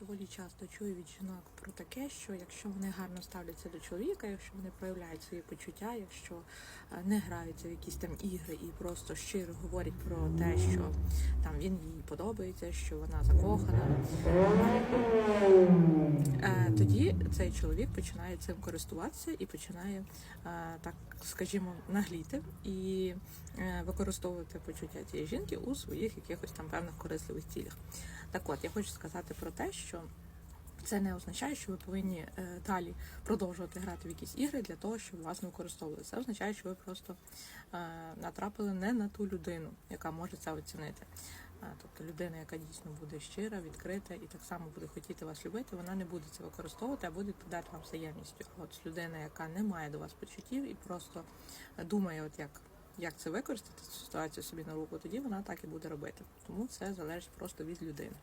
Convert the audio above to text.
доволі часто чую від жінок про таке, що якщо вони гарно ставляться до чоловіка, якщо вони проявляють свої почуття, якщо е, не граються в якісь там ігри і просто щиро говорять про те, що там він їй подобається, що вона закохана, е, тоді цей чоловік починає цим користуватися і починає, е, так скажімо, нагліти і використовувати почуття цієї жінки у своїх якихось там певних корисливих цілях. Так от, я хочу сказати про те, що це не означає, що ви повинні е, далі продовжувати грати в якісь ігри для того, щоб вас не використовували. Це означає, що ви просто е, натрапили не на ту людину, яка може це оцінити. Е, Тобто людина, яка дійсно буде щира, відкрита і так само буде хотіти вас любити, вона не буде це використовувати, а буде відповідати вам взаємністю. А от людина, яка не має до вас почуттів і просто думає, от як, як це використати цю ситуацію собі на руку, тоді вона так і буде робити. Тому це залежить просто від людини.